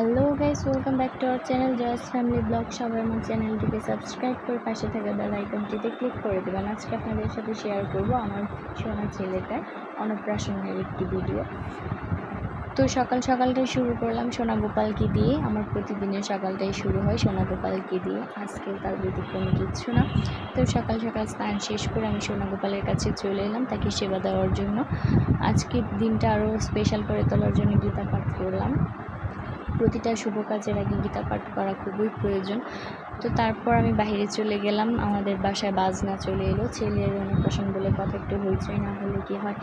Hello guys welcome back to our channel Joya's family vlog সবাই আমার চ্যানেলটিকে subscribe করে পাশে থাকা বেল আইকনটিতে ক্লিক করে দেবেন। আজকে আপনাদের সাথে শেয়ার করব আমার সোনা ছেলেটার অন্নপ্রাশনের একটি ভিডিও তো সকাল সকালটাই শুরু করলাম সোনা গোপালকে দিয়ে। আমার প্রতিদিনের সকালটাই শুরু হয় সোনা গোপালকে দিয়ে। আজকে তার ব্যতিক্রম কিচ্ছু না। তো সকাল সকাল স্নান শেষ করে আমি সোনা গোপালের কাছে চলে এলাম তাকে সেবা দেওয়ার জন্য। আজকের দিনটা আরও স্পেশাল করে তোলার জন্য গীতা পাঠ করলাম। প্রতিটা শুভ কাজের আগে গীতা পাঠ করা খুবই প্রয়োজন। তো তারপর আমি বাহিরে চলে গেলাম, আমাদের বাসায় বাজনা চলে এলো। ছেলের অনুপ্রাসন বলে কথা একটু হইচই না হলে কি হয়?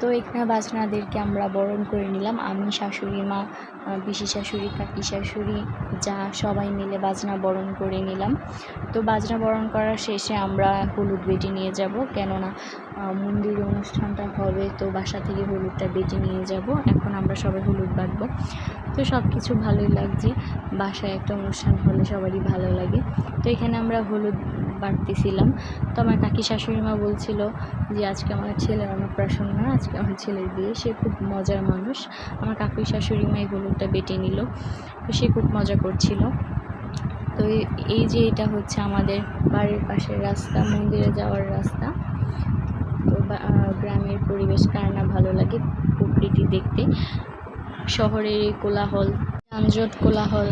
তো এখানে বাজনাদেরকে আমরা বরণ করে নিলাম। আমি, শাশুড়ি মা পিসি শাশুড়ি, কাকি শাশুড়ি, যা সবাই মিলে বাজনা বরণ করে নিলাম। তো বাজনা বরণ করার শেষে আমরা হলুদ বেটি নিয়ে যাব, কেননা মন্দির অনুষ্ঠানটা হবে, তো বাসা থেকে হলুদটা বেটে নিয়ে যাব। এখন আমরা সবাই হলুদ বাটবো তো সব কিছু ভালোই লাগছে। বাসায় একটা অনুষ্ঠান হলে সবারই ভালো লাগে। তো এখানে আমরা হলুদ বাড়তেছিলাম তো আমার কাকি শাশুড়ি মা বলছিল যে, আজকে আমার ছেলের অন্নপ্রাশন না, আজকে আমার ছেলের বিয়ে। সে খুব মজার মানুষ। আমার কাকি শাশুড়ি মা এই হলুদটা বেটে নিল। তো সে খুব মজা করছিল। তো এই- যে এটা হচ্ছে আমাদের বাড়ির পাশের রাস্তা, মন্দিরে যাওয়ার রাস্তা। তো গ্রামের পরিবেশ কার না ভালো লাগে প্রকৃতি দেখতে। শহরের কোলাহল যানজট কোলাহল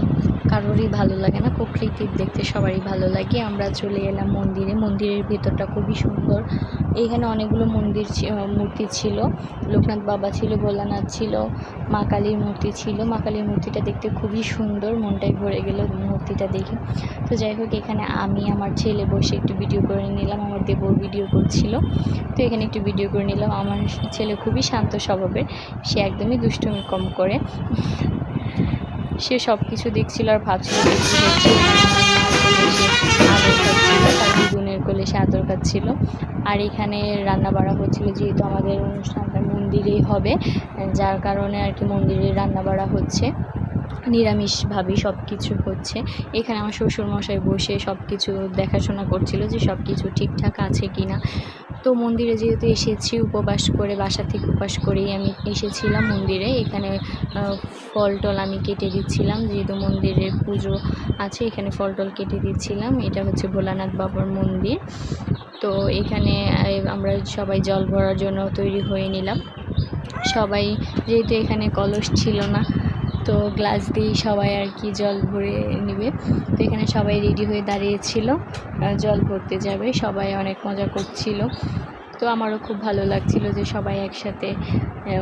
কারোরই ভালো লাগে না, প্রকৃতির দেখতে সবারই ভালো লাগে। আমরা চলে এলাম মন্দিরে, মন্দিরের ভেতরটা খুবই সুন্দর। এইখানে অনেকগুলো মন্দির মূর্তি ছিল। লোকনাথ বাবা ছিল, ভোলানাথ ছিল, মা কালীর মূর্তি ছিল। মা কালীর মূর্তিটা দেখতে খুবই সুন্দর, মনটাই ভরে গেল মূর্তিটা দেখে। তো যাই হোক, এখানে আমি, আমার ছেলে বসে একটু ভিডিও করে নিলাম, আমার দেবর ভিডিও করছিল। তো এখানে একটু ভিডিও করে নিলাম। আমার ছেলে খুবই শান্ত স্বভাবের, সে একদমই দুষ্টুমি কম করে। সে সব কিছু দেখছিল আর ভাবছিল দ্বিগুণের কোলে সে আদর খাচ্ছিল। আর এখানে রান্না বাড়া হচ্ছিল, যেহেতু আমাদের অনুষ্ঠানটা মন্দিরেই হবে, যার কারণে আর কি মন্দিরে রান্না বাড়া হচ্ছে। নিরামিষভাবেই সব কিছু হচ্ছে। এখানে আমার শ্বশুরমশাই বসে সব কিছু দেখাশোনা করছিল যে সব কিছু ঠিকঠাক আছে কি না তো মন্দিরে যেহেতু এসেছি উপবাস করে, বাসা থেকে উপবাস করেই আমি এসেছিলাম মন্দিরে। এখানে ফল টল আমি কেটে দিচ্ছিলাম। যেহেতু মন্দিরের পুজো আছে, এখানে ফল টল কেটে দিচ্ছিলাম। এটা হচ্ছে ভোলানাথ বাবার মন্দির। তো এখানে আমরা সবাই জল ভরার জন্য তৈরি হয়ে নিলাম। সবাই, যেহেতু এখানে কলস ছিল না তো গ্লাস দিয়ে সবাই আর কি জল ভরে নেবে। তো এখানে সবাই রেডি হয়ে দাঁড়িয়েছিল। জল ভরতে যাবে। সবাই অনেক মজা করছিল। তো আমারও খুব ভালো লাগছিল যে সবাই একসাথে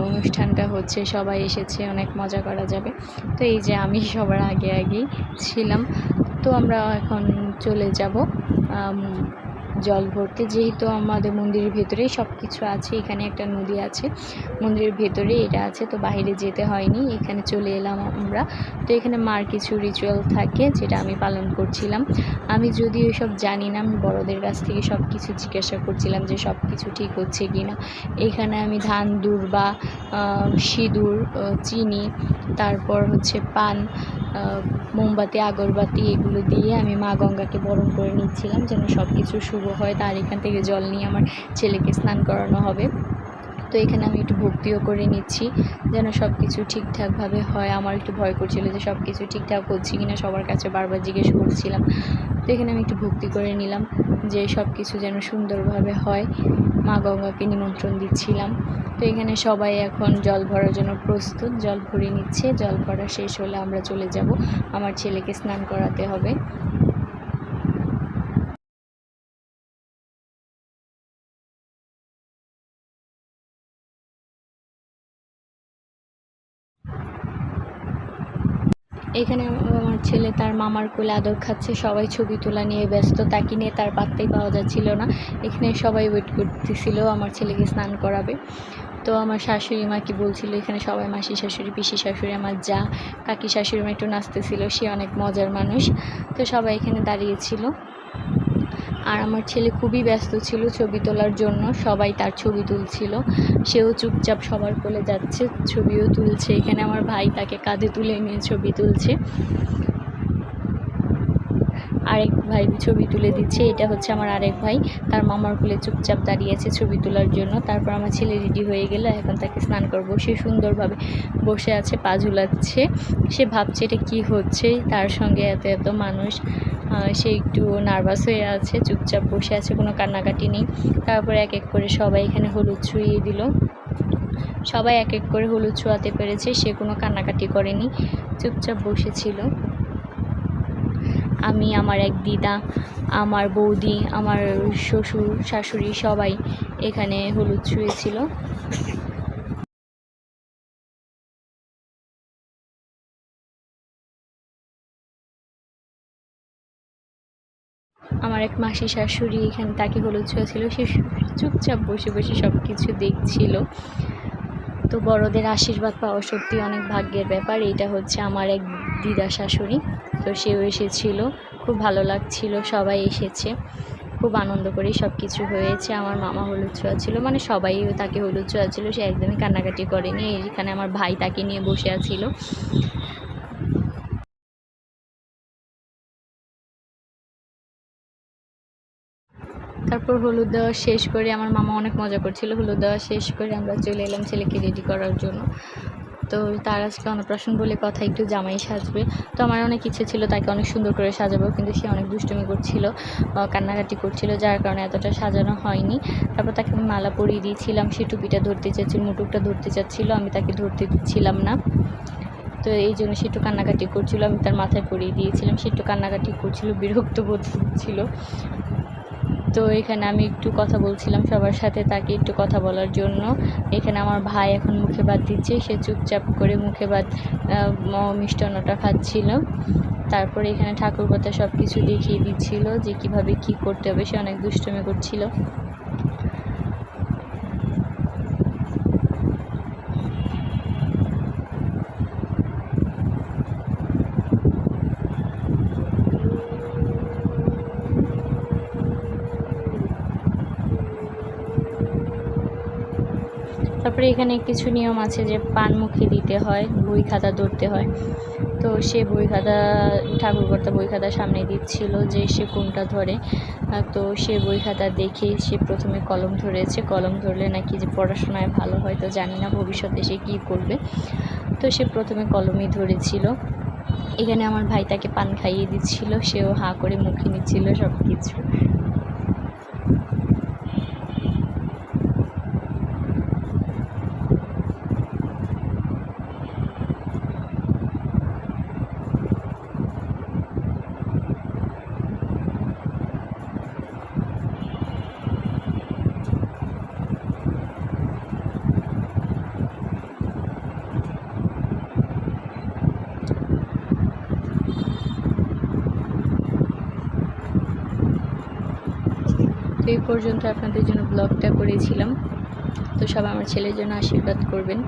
অনুষ্ঠানটা হচ্ছে। সবাই এসেছে, অনেক মজা করা যাবে। তো এই যে আমি সবার আগে আগেই ছিলাম। তো আমরা এখন চলে যাব। জল ভরতে, যেহেতু আমাদের মন্দিরের ভেতরেই সব কিছু আছে, এখানে একটা নদী আছে, মন্দিরের ভেতরে এটা আছে, তো বাইরে যেতে হয়নি, এখানে চলে এলাম আমরা। তো এখানে মার কিছু রিচুয়াল থাকে, যেটা আমি পালন করছিলাম। আমি যদিও সব জানি না, আমি বড়দের কাছ থেকে সব কিছু জিজ্ঞাসা করছিলাম যে সব কিছু ঠিক হচ্ছে কি না এখানে আমি ধান, দুর্বা সিঁদুর চিনি, তারপর হচ্ছে পান মোমবাতি, আগরবাতি, এগুলো দিয়ে আমি মা গঙ্গাকে বরণ করে নিচ্ছিলাম, যেন সব কিছু শুভ হয়, তার এখান থেকে জল নিয়ে আমার ছেলেকে স্নান করানো হবে। তো এখানে আমি একটু ভক্তিও করে নিচ্ছি যেন সব কিছু ঠিকঠাকভাবে হয়। আমার একটু ভয় করছিল যে সব কিছু ঠিকঠাক হচ্ছে কিনা, সবার কাছে বারবার জিজ্ঞেস করছিলাম। তো এখানে আমি একটু ভক্তি করে নিলাম যে সব কিছু যেন সুন্দরভাবে হয়। মা গঙ্গাকে নিমন্ত্রণ দিচ্ছিলাম। তো এখানে সবাই এখন জল ভরার জন্য প্রস্তুত। জল ভরে নিচ্ছে। জল ভরা শেষ হলে আমরা চলে যাব। আমার ছেলেকে স্নান করাতে হবে। এখানে আমার ছেলে তার মামার কোলে আদর খাচ্ছে, সবাই ছবি তোলা নিয়ে ব্যস্ত, তাকে নিয়ে তার পাত্তাই পাওয়া যাচ্ছিল না। এখানে সবাই ওয়েট করতেছিল, আমার ছেলেকে স্নান করাবে। তো আমার শাশুড়ি মা কি বলছিল, এখানে সবাই মাসি শাশুড়ি, পিসি শাশুড়ি, আমার যা। কাকি শাশুড়ি মা একটু নাচতেছিল, সে অনেক মজার মানুষ। তো সবাই এখানে দাঁড়িয়েছিল আর আমার ছেলে খুবই ব্যস্ত ছিল ছবি তোলার জন্য, সবাই তার ছবি তুলছিল। সেও চুপচাপ সবার কোলে যাচ্ছে, ছবিও তুলছে। এখানে আমার ভাই তাকে কাঁধে তুলে নিয়ে ছবি তুলছে। আরেক ভাই ছবি তুলে দিচ্ছে, এটা হচ্ছে আমার আরেক ভাই। তার মামার কোলে চুপচাপ দাঁড়িয়ে আছে ছবি তোলার জন্য। তারপর আমার ছেলে রেডি হয়ে গেল, এখন তাকে স্নান করব। সে সুন্দরভাবে বসে আছে, পা ঝুলাচ্ছে। সে ভাবছে এটা কী হচ্ছে, তার সঙ্গে এত এত মানুষ। সে একটু নার্ভাস হয়ে আছে, চুপচাপ বসে আছে, কোনো কান্নাকাটি নেই। তারপরে এক এক করে সবাই এখানে হলুদ ছুঁয়ে দিল। সবাই এক এক করে হলুদ ছোঁয়াতে পেরেছে, সে কোনো কান্নাকাটি করেনি, চুপচাপ বসেছিল। আমি, আমার এক দিদা, আমার বৌদি, আমার শ্বশুর, শাশুড়ি সবাই এখানে হলুদ ছুঁয়েছিল। আমার এক মাসি শাশুড়ি এখানে তাকে হলুদ ছোঁয়াছিল, সে চুপচাপ বসে বসে সব কিছু দেখছিল। তো বড়দের আশীর্বাদ পাওয়া সত্যি অনেক ভাগ্যের ব্যাপার এটা হচ্ছে আমার এক দিদা শাশুড়ি। তো সেও এসেছিল, খুব ভালো লাগছিল, সবাই এসেছে। খুব আনন্দ করেই সব কিছু হয়েছে, আমার মামা হলুদ ছোঁয়া ছিল মানে সবাই তাকে হলুদ ছোঁয়া ছিল সে একদমই কান্নাকাটি করেনি। এখানে আমার ভাই তাকে নিয়ে বসে আছিল। তারপর হলুদ দেওয়া শেষ করে আমার মামা অনেক মজা করছিল। হলুদ দেওয়া শেষ করে আমরা চলে এলাম ছেলেকে রেডি করার জন্য। তো তার আজকে অন্নপ্রাশন বলে কথা, একটু জামাই সাজবে। তো আমার অনেক ইচ্ছে ছিল তাকে অনেক সুন্দর করে সাজাবো, কিন্তু সে অনেক দুষ্টুমি করছিল কান্নাকাটি করছিল, যার কারণে এতটা সাজানো হয়নি। তারপর তাকে আমি মালা পরিয়ে দিয়েছিলাম, সে টুপিটা ধরতে চাচ্ছিল, মুটুকটা ধরতে চাচ্ছিল, আমি তাকে ধরতে দিচ্ছিলাম না। তো এই জন্য সে একটু কান্নাকাটি করছিল, আমি তার মাথায় পরিয়ে দিয়েছিলাম, সে একটু কান্নাকাটি করছিল, বিরক্ত বোধ হচ্ছিল। তো এখানে আমি একটু কথা বলছিলাম সবার সাথে তাকে একটু কথা বলার জন্য। এখানে আমার ভাই এখন মুখে ভাত দিচ্ছে, সে চুপচাপ করে মুখে ম- মিষ্টান্নটা খাচ্ছিল। তারপরে এখানে ঠাকুর কথা সব কিছু দেখিয়ে দিচ্ছিল যে কীভাবে কি করতে হবে, সে অনেক দুষ্টমে করছিল। তারপরে এখানে কিছু নিয়ম আছে যে পান মুখে দিতে হয়, বই খাতা ধরতে হয়। তো সে বই খাতা ঠাকুরকর্তা বই খাতা সামনে দিচ্ছিল যে সে কোনটা ধরে। তো সে বই খাতা দেখে সে প্রথমে কলম ধরেছে। কলম ধরলে নাকি যে পড়াশোনায় ভালো হয় তো জানি না ভবিষ্যতে সে কী করবে। তো সে প্রথমে কলমই ধরেছিল। এখানে আমার ভাই তাকে পান খাইয়ে দিচ্ছিল। সেও হাঁ করে মুখে নিচ্ছিল সব কিছু পর্যন্ত আপনাদের জন্য ব্লগটা করেছিলাম। তো সব আমার ছেলের জন্য আশীর্বাদ করবেন।